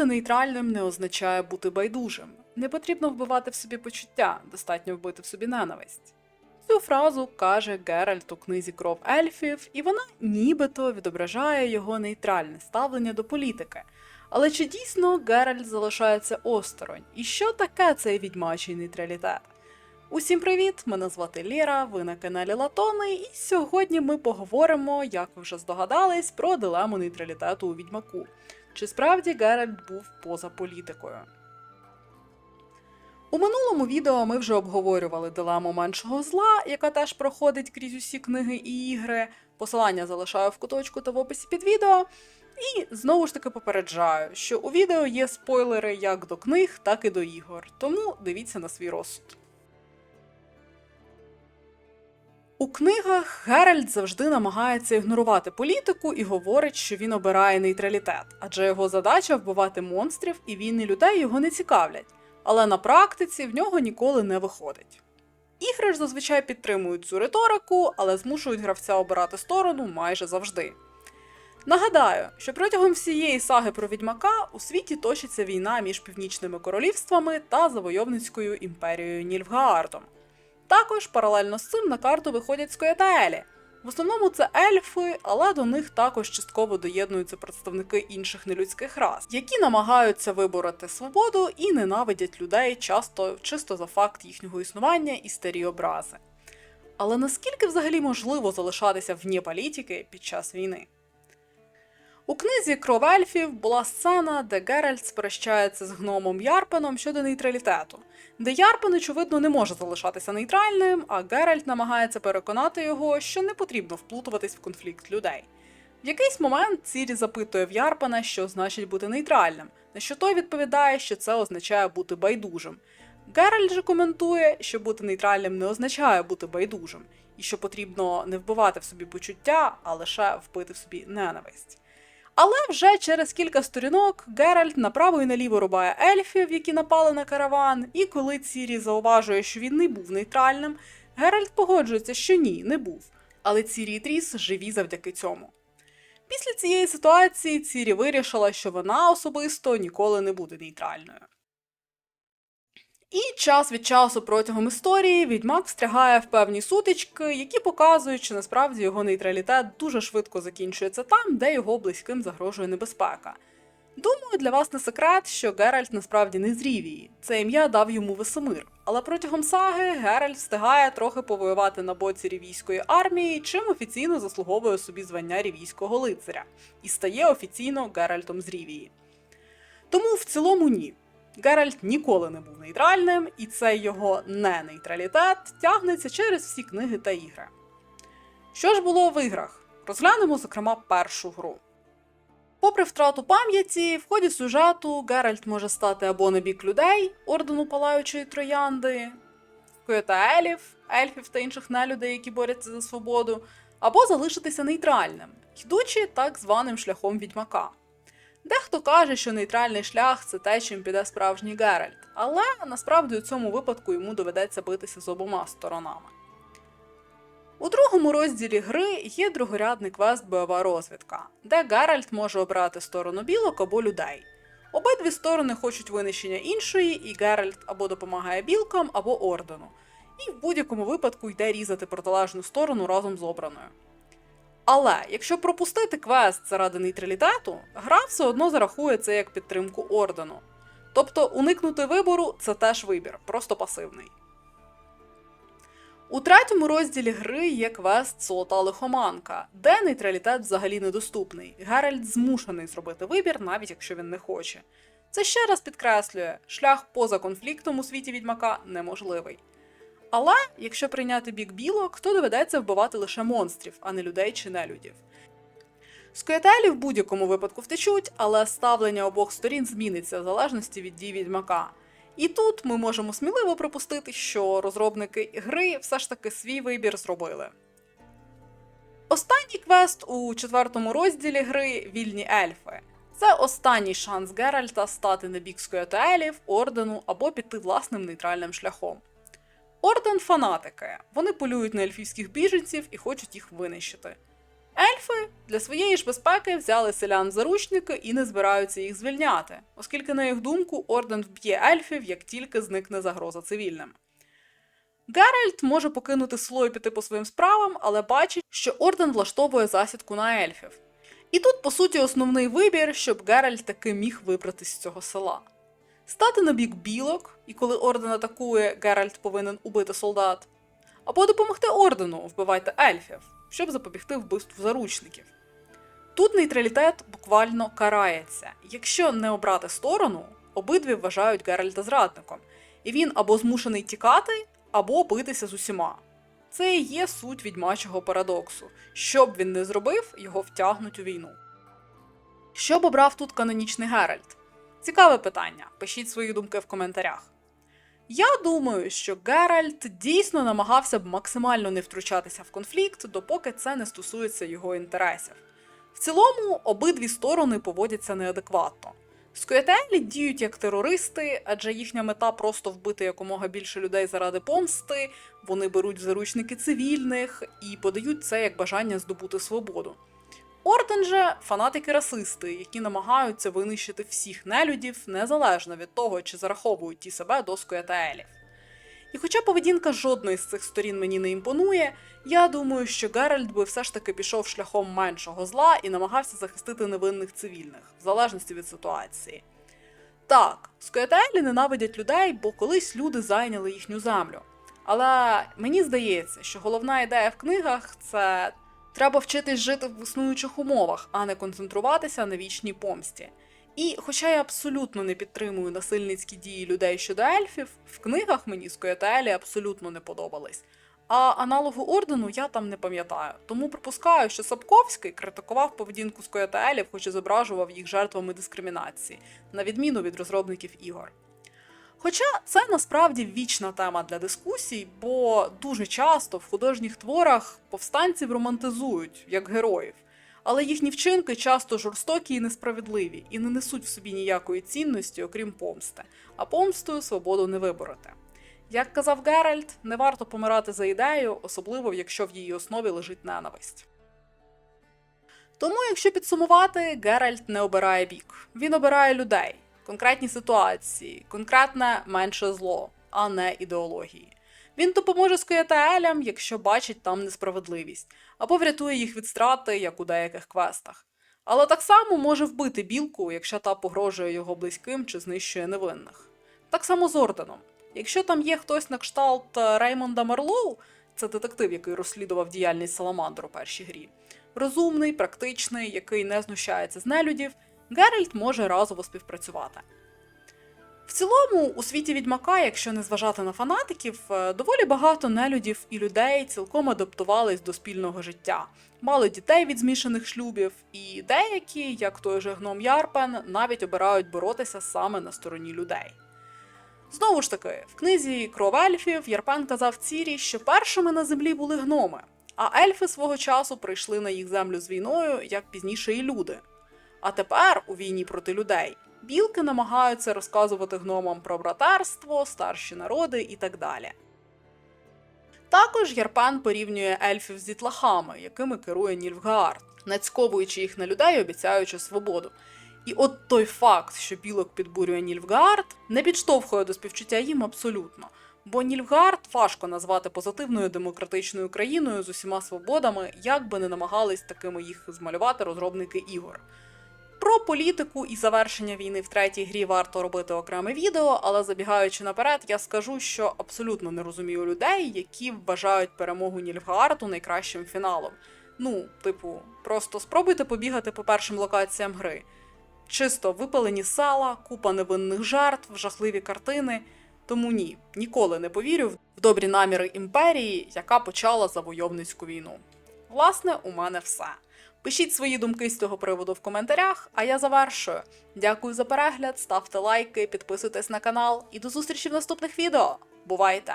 Бути нейтральним не означає бути байдужим. Не потрібно вбивати в собі почуття, достатньо вбити в собі ненависть. Цю фразу каже Геральт у книзі Кров ельфів, і вона нібито відображає його нейтральне ставлення до політики. Але чи дійсно Геральт залишається осторонь? І що таке цей відьмачий нейтралітет? Усім привіт! Мене звати Ліра, ви на каналі Латони, і сьогодні ми поговоримо, як ви вже здогадались, про дилему нейтралітету у відьмаку. Чи справді Геральт був поза політикою? У минулому відео ми вже обговорювали дилему меншого зла, яка теж проходить крізь усі книги і ігри. Посилання залишаю в куточку та в описі під відео. І знову ж таки попереджаю, що у відео є спойлери як до книг, так і до ігор, тому дивіться на свій розсуд. У книгах Геральт завжди намагається ігнорувати політику і говорить, що він обирає нейтралітет, адже його задача вбивати монстрів і війни людей його не цікавлять. Але на практиці в нього ніколи не виходить. Ігри ж зазвичай підтримують цю риторику, але змушують гравця обирати сторону майже завжди. Нагадаю, що протягом всієї саги про відьмака у світі точиться війна між північними королівствами та завойовницькою імперією Нільфгаардом. Також паралельно з цим на карту виходять скоєтаелі. В основному це ельфи, але до них також частково доєднуються представники інших нелюдських рас, які намагаються вибороти свободу і ненавидять людей часто чисто за факт їхнього існування і старі образи. Але наскільки взагалі можливо залишатися вне політики під час війни? У книзі Кров ельфів була сцена, де Геральт сперещається з гномом Ярпеном щодо нейтралітету, де Ярпен, очевидно, не може залишатися нейтральним, а Геральт намагається переконати його, що не потрібно вплутуватись в конфлікт людей. В якийсь момент Цірі запитує в Ярпена, що значить бути нейтральним, на що той відповідає, що це означає бути байдужим. Геральт же коментує, що бути нейтральним не означає бути байдужим, і що потрібно не вбивати в собі почуття, а лише вбити в собі ненависть. Але вже через кілька сторінок Геральт направо і наліво рубає ельфів, які напали на караван, і коли Цірі зауважує, що він не був нейтральним, Геральт погоджується, що ні, не був. Але Цірі і Тріс живі завдяки цьому. Після цієї ситуації Цірі вирішила, що вона особисто ніколи не буде нейтральною. І час від часу протягом історії відьмак встрягає в певні сутички, які показують, що насправді його нейтралітет дуже швидко закінчується там, де його близьким загрожує небезпека. Думаю, для вас не секрет, що Геральт насправді не з Рівії. Це ім'я дав йому Весемир. Але протягом саги Геральт встигає трохи повоювати на боці рівійської армії, чим офіційно заслуговує собі звання рівійського лицаря і стає офіційно Геральтом з Рівії. Тому в цілому ні. Геральт ніколи не був нейтральним, і цей його не-нейтралітет тягнеться через всі книги та ігри. Що ж було в іграх? Розглянемо, зокрема, першу гру. Попри втрату пам'яті, в ході сюжету Геральт може стати або на бік людей, ордену палаючої троянди, коєтаелів, ельфів та інших нелюдей, які борються за свободу, або залишитися нейтральним, йдучи так званим шляхом відьмака. Дехто каже, що нейтральний шлях це те, чим піде справжній Геральт, але насправді у цьому випадку йому доведеться битися з обома сторонами. У другому розділі гри є другорядний квест бойова розвідка, де Геральт може обрати сторону білок або людей. Обидві сторони хочуть винищення іншої, і Геральт або допомагає білкам, або ордену, і в будь-якому випадку йде різати протилежну сторону разом з обраною. Але якщо пропустити квест заради нейтралітету, гра все одно зарахує це як підтримку ордену. Тобто уникнути вибору це теж вибір, просто пасивний. У третьому розділі гри є квест Золота лихоманка, де нейтралітет взагалі недоступний. Геральт змушений зробити вибір, навіть якщо він не хоче. Це ще раз підкреслює, шлях поза конфліктом у світі відьмака неможливий. Але якщо прийняти бік білок, то доведеться вбивати лише монстрів, а не людей чи нелюдів. Скоєтелі в будь-якому випадку втечуть, але ставлення обох сторін зміниться в залежності від дій відьмака. І тут ми можемо сміливо припустити, що розробники гри все ж таки свій вибір зробили. Останній квест у четвертому розділі гри Вільні ельфи. Це останній шанс Геральта стати на бік скоєтелів, ордену або піти власним нейтральним шляхом. Орден фанатики. Вони полюють на ельфійських біженців і хочуть їх винищити. Ельфи для своєї ж безпеки взяли селян заручники і не збираються їх звільняти, оскільки, на їх думку, орден вб'є ельфів, як тільки зникне загроза цивільним. Геральт може покинути село і піти по своїм справам, але бачить, що орден влаштовує засідку на ельфів. І тут, по суті, основний вибір, щоб Геральт таки міг вибратись з цього села. Стати на бік білок, і коли орден атакує, Геральт повинен убити солдат, або допомогти ордену вбивати ельфів, щоб запобігти вбивству заручників. Тут нейтралітет буквально карається. Якщо не обрати сторону, обидві вважають Геральта зрадником, і він або змушений тікати, або битися з усіма. Це і є суть відьмачого парадоксу. Що б він не зробив, його втягнуть у війну. Що б обрав тут канонічний Геральт? Цікаве питання. Пишіть свої думки в коментарях. Я думаю, що Геральт дійсно намагався б максимально не втручатися в конфлікт, допоки це не стосується його інтересів. В цілому, обидві сторони поводяться неадекватно. Скоятелі діють як терористи, адже їхня мета просто вбити якомога більше людей заради помсти. Вони беруть заручники цивільних і подають це як бажання здобути свободу. Орден же фанатики-расисти, які намагаються винищити всіх нелюдів незалежно від того, чи зараховують ті себе до скоятелів. І хоча поведінка жодної з цих сторін мені не імпонує, я думаю, що Геральт би все ж таки пішов шляхом меншого зла і намагався захистити невинних цивільних, в залежності від ситуації. Так, скоятелі ненавидять людей, бо колись люди зайняли їхню землю. Але мені здається, що головна ідея в книгах це треба вчитись жити в існуючих умовах, а не концентруватися на вічній помсті. І, хоча я абсолютно не підтримую насильницькі дії людей щодо ельфів, в книгах мені скоятелі абсолютно не подобались. А аналогу ордену я там не пам'ятаю, тому припускаю, що Сапковський критикував поведінку скоятелів, хоч і зображував їх жертвами дискримінації, на відміну від розробників ігор. Хоча це насправді вічна тема для дискусій, бо дуже часто в художніх творах повстанців романтизують як героїв, але їхні вчинки часто жорстокі і несправедливі і не несуть в собі ніякої цінності, окрім помсти, а помстою свободу не вибороти. Як казав Геральт, не варто помирати за ідею, особливо якщо в її основі лежить ненависть. Тому, якщо підсумувати, Геральт не обирає бік. Він обирає людей, конкретні ситуації, конкретне менше зло, а не ідеології. Він допоможе скоятелям, якщо бачить там несправедливість, або врятує їх від страти, як у деяких квестах. Але так само може вбити білку, якщо та погрожує його близьким чи знищує невинних. Так само з орденом. Якщо там є хтось на кшталт е, Реймонда Марлоу, це детектив, який розслідував діяльність Саламандру у першій грі, розумний, практичний, який не знущається з нелюдів, Геральт може разово співпрацювати. В цілому, у світі відьмака, якщо не зважати на фанатиків, е, доволі багато нелюдів і людей цілком адаптувались до спільного життя, мали дітей від змішаних шлюбів, і деякі, як той же гном Ярпен, навіть обирають боротися саме на стороні людей. Знову ж таки, в книзі Кров ельфів Ярпен казав Цірі, що першими на землі були гноми, а ельфи свого часу прийшли на їх землю з війною, як пізніше і люди. А тепер, у війні проти людей, білки намагаються розказувати гномам про братерство, старші народи і так далі. Також Ярпен порівнює ельфів з дітлахами, якими керує Нільфгаард, нацьковуючи їх на людей, обіцяючи свободу. І от той факт, що білок підбурює Нільфгаард, не підштовхує до співчуття їм абсолютно. Бо Нільфгаард важко назвати позитивною демократичною країною з усіма свободами, як би не намагались такими їх змалювати розробники ігор. Про політику і завершення війни в третій грі варто робити окреме відео, але забігаючи наперед, я скажу, що абсолютно не розумію людей, які вважають перемогу Нільфгаарту найкращим фіналом. Ну, типу, просто спробуйте побігати по першим локаціям гри. Чисто випалені сала, купа невинних жертв, жахливі картини. Тому ні, ніколи не повірю в добрі наміри імперії, яка почала завойовницьку війну. Власне, у мене все. Пишіть свої думки з цього приводу в коментарях, а я завершую. Дякую за перегляд, ставте лайки, підписуйтесь на канал і до зустрічі в наступних відео. Бувайте!